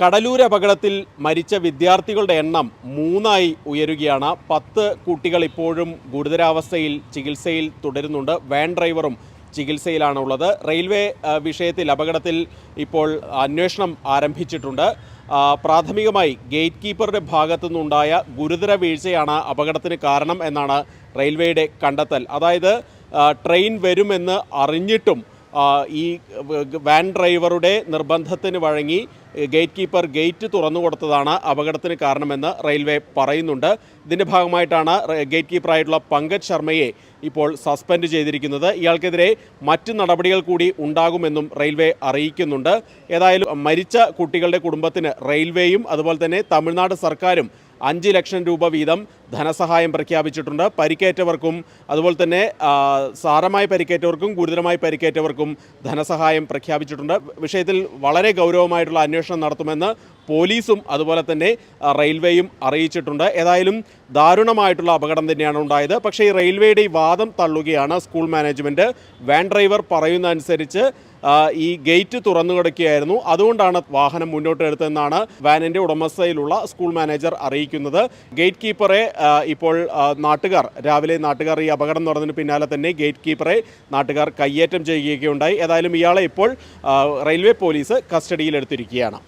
കടലൂർ അപകടത്തിൽ മരിച്ച വിദ്യാർത്ഥികളുടെ എണ്ണം മൂന്നായി ഉയരുകയാണ്. പത്ത് കുട്ടികൾ ഇപ്പോഴും ഗുരുതരാവസ്ഥയിൽ ചികിത്സയിൽ തുടരുന്നുണ്ട്. വാൻ ഡ്രൈവറും ചികിത്സയിലാണ് ഉള്ളത് റെയിൽവേ വിഷയത്തിൽ അപകടത്തിൽ ഇപ്പോൾ അന്വേഷണം ആരംഭിച്ചിട്ടുണ്ട്. പ്രാഥമികമായി ഗേറ്റ് കീപ്പറുടെ ഭാഗത്തു നിന്നുണ്ടായ ഗുരുതര വീഴ്ചയാണ് അപകടത്തിന് കാരണം എന്നാണ് റെയിൽവേയുടെ കണ്ടെത്തൽ. അതായത് ട്രെയിൻ വരുമെന്ന് അറിഞ്ഞിട്ടും ഈ വാൻ ഡ്രൈവറുടെ നിർബന്ധത്തിന് വഴങ്ങി ഗേറ്റ് കീപ്പർ ഗേറ്റ് തുറന്നു കൊടുത്തതാണ് അപകടത്തിന് കാരണമെന്ന് റെയിൽവേ പറയുന്നുണ്ട്. ഇതിന്റെ ഭാഗമായിട്ടാണ് ഗേറ്റ് കീപ്പറായിട്ടുള്ള പങ്കജ് ശർമ്മയെ ഇപ്പോൾ സസ്പെൻഡ് ചെയ്തിരിക്കുന്നത്. ഇയാൾക്കെതിരെ മറ്റ് നടപടികൾ കൂടി ഉണ്ടാകുമെന്നും റെയിൽവേ അറിയിക്കുന്നുണ്ട്. ഏതായാലും മരിച്ച കുട്ടികളുടെ കുടുംബത്തിന് റെയിൽവേയും അതുപോലെ തന്നെ തമിഴ്നാട് സർക്കാരും അഞ്ച് ലക്ഷം രൂപ വീതം ധനസഹായം പ്രഖ്യാപിച്ചിട്ടുണ്ട്. പരിക്കേറ്റവർക്കും അതുപോലെ തന്നെ സാരമായി പരിക്കേറ്റവർക്കും ഗുരുതരമായി പരിക്കേറ്റവർക്കും ധനസഹായം പ്രഖ്യാപിച്ചിട്ടുണ്ട്. വിഷയത്തിൽ വളരെ ഗൗരവമായിട്ടുള്ള അന്വേഷണം നടത്തുമെന്ന് പോലീസും അതുപോലെ തന്നെ റെയിൽവേയും അറിയിച്ചിട്ടുണ്ട്. ഏതായാലും ദാരുണമായിട്ടുള്ള അപകടം തന്നെയാണ് ഉണ്ടായത്. പക്ഷേ ഈ റെയിൽവേയുടെ ഈ വാദം തള്ളുകയാണ് സ്കൂൾ മാനേജ്മെന്റ് വാൻ ഡ്രൈവർ പറയുന്നതനുസരിച്ച് ഈ ഗേറ്റ് തുറന്നു കിടക്കുകയായിരുന്നു. അതുകൊണ്ടാണ് വാഹനം മുന്നോട്ട് എടുത്തതെന്നാണ് വാനിന്റെ ഉടമസ്ഥയിലുള്ള സ്കൂൾ മാനേജർ അറിയിക്കുന്നത്. ഗേറ്റ് കീപ്പറെ ഇപ്പോൾ നാട്ടുകാർ രാവിലെ നാട്ടുകാർ ഈ അപകടം നടന്നതിന് പിന്നാലെ തന്നെ ഗേറ്റ് കീപ്പറെ നാട്ടുകാർ കയ്യേറ്റം ചെയ്യുകയൊക്കെ ചെയ്യുകയുണ്ടായി ഏതായാലും ഇയാളെ ഇപ്പോൾ റെയിൽവേ പോലീസ് കസ്റ്റഡിയിലെടുത്തിരിക്കുകയാണ്.